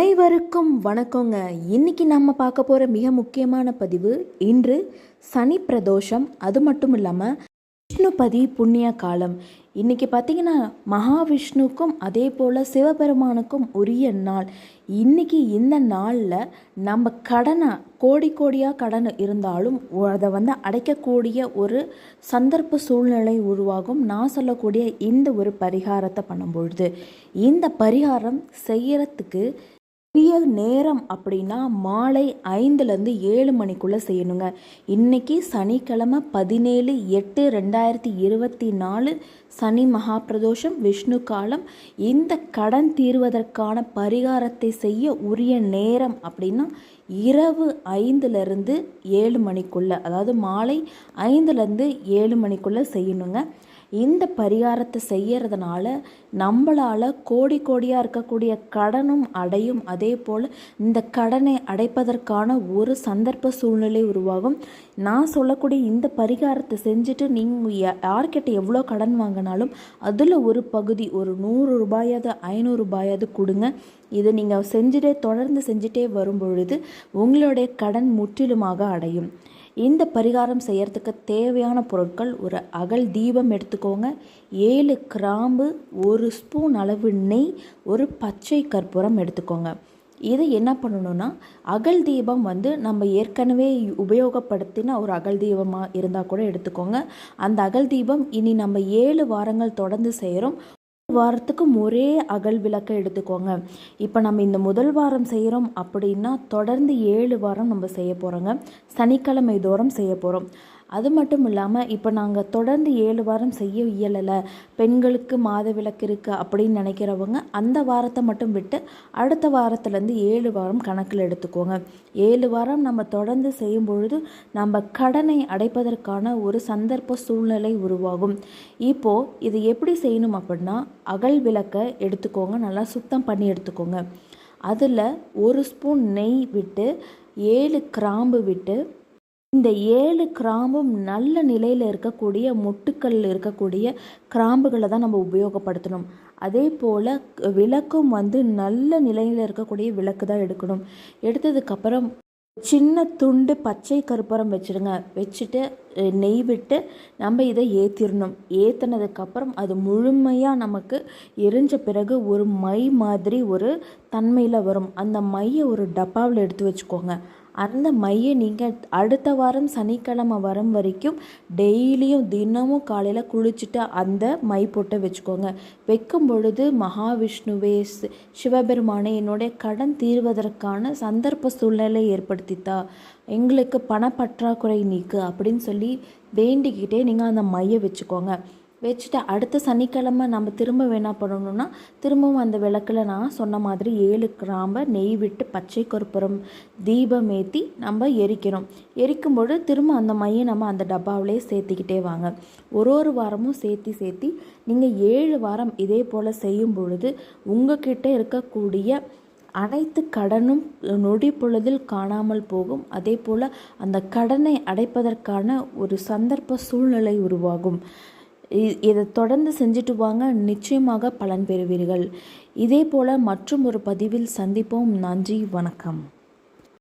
அனைவருக்கும் வணக்கங்க. இன்னைக்கு நம்ம பார்க்க போகிற மிக முக்கியமான பதிவு இன்று சனி பிரதோஷம். அது மட்டும் இல்லாமல் விஷ்ணுபதி புண்ணிய காலம். இன்னைக்கு பார்த்தீங்கன்னா மகாவிஷ்ணுக்கும் அதே போல் சிவபெருமானுக்கும் உரிய நாள். இன்னைக்கு இந்த நாளில் நம்ம கடனை கோடி கோடியாக கடன் இருந்தாலும் அதை வந்து அடைக்கக்கூடிய ஒரு சந்தர்ப்ப சூழ்நிலை உருவாகும். நான் சொல்லக்கூடிய இந்த ஒரு பரிகாரத்தை பண்ணும்பொழுது இந்த பரிகாரம் செய்யறதுக்கு உரிய நேரம் அப்படின்னா மாலை ஐந்துலேருந்து ஏழு மணிக்குள்ளே செய்யணுங்க. இன்னைக்கு சனிக்கிழமை பதினேழு எட்டு ரெண்டாயிரத்தி இருபத்தி நாலு சனி மகாபிரதோஷம் விஷ்ணு காலம். இந்த கடன் தீர்வதற்கான பரிகாரத்தை செய்ய உரிய நேரம் அப்படின்னா இரவு ஐந்துலேருந்து ஏழு மணிக்குள்ளே அதாவது மாலை ஐந்துலேருந்து ஏழு மணிக்குள்ளே செய்யணுங்க. இந்த பரிகாரத்தை செய்யறதுனால நம்மளால் கோடி கோடியாக இருக்கக்கூடிய கடனும் அடையும். அதே போல் இந்த கடனை அடைப்பதற்கான ஒரு சந்தர்ப்ப சூழ்நிலை உருவாகும். நான் சொல்லக்கூடிய இந்த பரிகாரத்தை செஞ்சுட்டு நீங்கள் யார்கிட்ட எவ்வளோ கடன் வாங்கினாலும் அதில் ஒரு பகுதி ஒரு நூறு ரூபாயாவது ஐநூறு ரூபாயாவது கொடுங்க. இதை நீங்கள் செஞ்சுட்டே தொடர்ந்து செஞ்சுட்டே வரும் பொழுது உங்களுடைய கடன் முற்றிலுமாக அடையும். இந்த பரிகாரம் செய்கிறதுக்கு தேவையான பொருட்கள் ஒரு அகல் தீபம் எடுத்துக்கோங்க. ஏழு கிராம்பு ஒரு ஸ்பூன் அளவு நெய் ஒரு பச்சை கற்பூரம் எடுத்துக்கோங்க. இதை என்ன பண்ணணும்னா அகல் தீபம் வந்து நம்ம ஏற்கனவே உபயோகப்படுத்தின ஒரு அகல் தீபமாக இருந்தால் கூட எடுத்துக்கோங்க. அந்த அகல் தீபம் இனி நம்ம ஏழு வாரங்கள் தொடர்ந்து செய்கிறோம் வாரத்துக்கும் ஒரே அகல் விளக்கை எடுத்துக்கோங்க. இப்போ நம்ம இந்த முதல் வாரம் செய்கிறோம் அப்படின்னா தொடர்ந்து ஏழு வாரம் நம்ம செய்ய போகிறோங்க சனிக்கிழமை தோறும் செய்ய போகிறோம் அது மட்டும் இல்லாமல் இப்போ நாங்கள் தொடர்ந்து ஏழு வாரம் செய்ய இயலலை. பெண்களுக்கு மாத விளக்கு இருக்குது அப்படின்னு நினைக்கிறவங்க அந்த வாரத்தை மட்டும் விட்டு அடுத்த வாரத்துலேருந்து ஏழு வாரம் கணக்கில் எடுத்துக்கோங்க. ஏழு வாரம் நம்ம தொடர்ந்து செய்யும் பொழுது நம்ம கடனை அடைப்பதற்கான ஒரு சந்தர்ப்ப சூழ்நிலை உருவாகும். இப்போது இது எப்படி செய்யணும் அப்படின்னா அகல் விளக்கை எடுத்துக்கோங்க. நல்லா சுத்தம் பண்ணி எடுத்துக்கோங்க. அதில் ஒரு ஸ்பூன் நெய் விட்டு ஏழு கிராம்பு விட்டு இந்த ஏழு கிராம்பும் நல்ல நிலையில் இருக்கக்கூடிய மொட்டுக்கள் இருக்கக்கூடிய கிராம்புகளை தான் நம்ம உபயோகப்படுத்தணும். அதே போல் விளக்கும் வந்து நல்ல நிலையில் இருக்கக்கூடிய விளக்கு தான் எடுக்கணும். எடுத்ததுக்கப்புறம் சின்ன துண்டு பச்சை கருப்பரம் வச்சுருங்க. வச்சுட்டு நெய் விட்டு நம்ம இதை ஏற்றிடணும் ஏற்றினதுக்கப்புறம் அது முழுமையாக நமக்கு எரிஞ்ச பிறகு ஒரு மை மாதிரி ஒரு தன்மையில் வரும். அந்த மையை ஒரு டப்பாவில் எடுத்து வச்சுக்கோங்க. அந்த மையை நீங்கள் அடுத்த வாரம் சனிக்கிழமை வரும் வரைக்கும் டெய்லியும் தினமும் காலையில் குளிச்சுட்டு அந்த மை போட்டு வச்சுக்கோங்க. வைக்கும் பொழுது மகாவிஷ்ணுவே சிவபெருமானே என்னுடைய கடன் தீர்வதற்கான சந்தர்ப்ப சூழ்நிலை ஏற்படுத்தித்தா. எங்களுக்கு பணப்பற்றாக்குறை நீக்கு அப்படின்னு சொல்லி வேண்டிக்கிட்டே நீங்கள் அந்த மையை வச்சுக்கோங்க. வச்சுட்டு அடுத்த சனிக்கிழமை நம்ம திரும்ப என்ன பண்ணணும்னா திரும்பவும் அந்த விளக்கில் நான் சொன்ன மாதிரி ஏழு கிராம்பை நெய் விட்டு பச்சை கற்பூரம் தீபம் ஏற்றி நம்ம எரிக்கிறோம். எரிக்கும்போது திரும்ப அந்த மையை நம்ம அந்த டப்பாவிலே சேர்த்திக்கிட்டே வாங்க. ஒரு ஒரு வாரமும் சேர்த்தி சேர்த்தி நீங்கள் ஏழு வாரம் இதே போல் செய்யும் பொழுது உங்ககிட்ட இருக்கக்கூடிய அனைத்து கடனும் நொடி பொழுதில் காணாமல் போகும். அதே போல் அந்த கடனை அடைப்பதற்கான ஒரு சந்தர்ப்ப சூழ்நிலை உருவாகும். இதை தொடர்ந்து செஞ்சுட்டு வாங்க நிச்சயமாக பலன் பெறுவீர்கள். இதே போல் மற்றும் ஒரு பதிவில் சந்திப்போம். நன்றி. வணக்கம்.